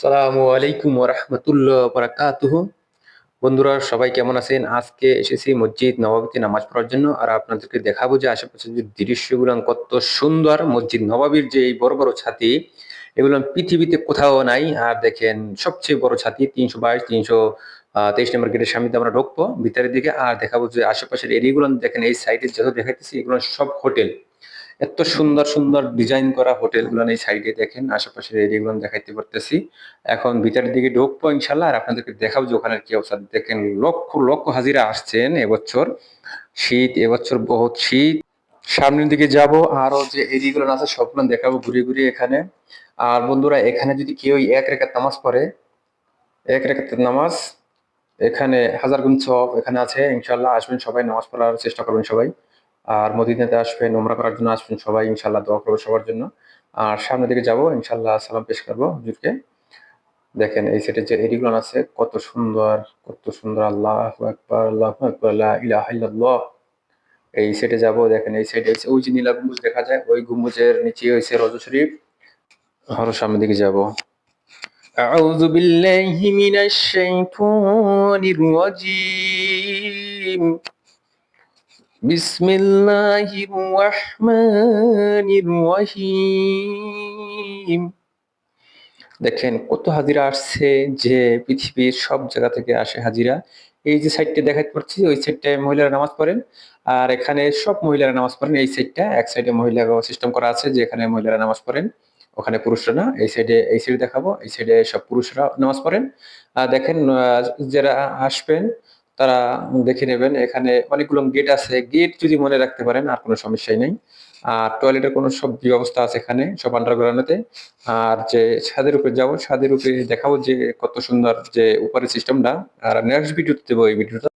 সালামু আলাইকুম রহমতুল্লাহ বারাকাতুহ। বন্ধুরা, সবাই কেমন আছেন? আজকে এসেছি মসজিদ নবাবিতে নামাজ পড়ার জন্য আর আপনাদেরকে দেখাবো যে আশেপাশে যে দৃশ্যগুলো কত সুন্দর মসজিদ নবাবীর যে এই বড় বড় ছাতি, এগুলো পৃথিবীতে কোথাও নাই। আর দেখেন, সবচেয়ে বড় ছাতি তিনশো বাইশ, তিনশো তেইশ নম্বর গেটের সামনে আমরা ঢুকবো ভিতরের দিকে। আর দেখাবো যে আশেপাশের এরিয়াগুলো, দেখেন এই সাইডে যত দেখাইতেছি, এগুলো সব হোটেল। এত সুন্দর সুন্দর ডিজাইন করা হোটেল হোটেলগুলো এই সাইডে দেখেন আশেপাশে আশেপাশের এরিয়াগুলো দেখাইতে পারতেছি। এখন ভিতরের দিকে ঢুকবো ইনশাল্লাহ আর আপনাদেরকে দেখাবো যে ওখানে কি অবস্থা। দেখেন লক্ষ লক্ষ হাজিরা আসছেন এবছর। শীত, এবছর বহুত শীত। সামনের দিকে যাব আরও যে এরিয়াগুলো আছে সবগুলো দেখাবো ঘুরে ঘুরে এখানে। আর বন্ধুরা, এখানে যদি কেউ এক রেখাত নামাজ পড়ে, এক রেখাত নামাজ, এখানে হাজার গুণ সব এখানে আছে ইনশাল্লাহ আসবেন সবাই, নামাজ পড়ার চেষ্টা করবেন সবাই। আর মদিনাতে আসবেন ওমরা করার জন্য আসবেন সবাই ইনশাল্লাহ দোয়া করবো সবার জন্য আর সামনের দিকে যাবো ইনশাল্লাহ সালাম পেশ করবো হুজুরকে দেখেন এই সেটের যে এরিগুলো আছে কত সুন্দর কত সুন্দর আল্লাহ আকবার আল্লাহ আকবার লা ইলাহা ইল্লাল্লাহ এই সেটে যাব দেখেন এই সাইডে ওই যে নীলা গম্বুজ দেখা যায় ওই গম্বুজের নিচে হয়েছে রজ শরীফ আরো সামনের দিকে যাব أعوذ بالله من الشيطان الرجيم بسم الله الرحمن الرحيم দেখেন কত হাজিরা আসছে যে পৃথিবীর সব জায়গা থেকে আসে হাজিরা এই যে সাইডটা দেখাতে পাচ্ছি ওই সাইডটায় মহিলারা নামাজ পড়েন আর এখানে সব মহিলারা নামাজ পড়েন এই সাইডটা এক সাইডে মহিলা সিস্টেম করা আছে যে এখানে মহিলারা নামাজ পড়েন ওখানে পুরুষরা না এই সাইডে এই সাইডে দেখাবো এই সাইডে সব পুরুষরা নামাজ পড়েন আর দেখেন আহ, যারা আসবেন তারা দেখে নেবেন, এখানে অনেকগুলো গেট আছে। গেট যদি মনে রাখতে পারেন, আর কোনো সমস্যাই নেই। আর টয়লেটের কোনো সব ব্যবস্থা আছে এখানে, সব আন্ডারগ্রাউন্ডেতে আর যে ছাদের উপরে যাব, ছাদের উপরে দেখাবো যে কত সুন্দর যে উপরের সিস্টেমটা আর নেক্সট ভিডিওতে দেবো এই ভিডিওটা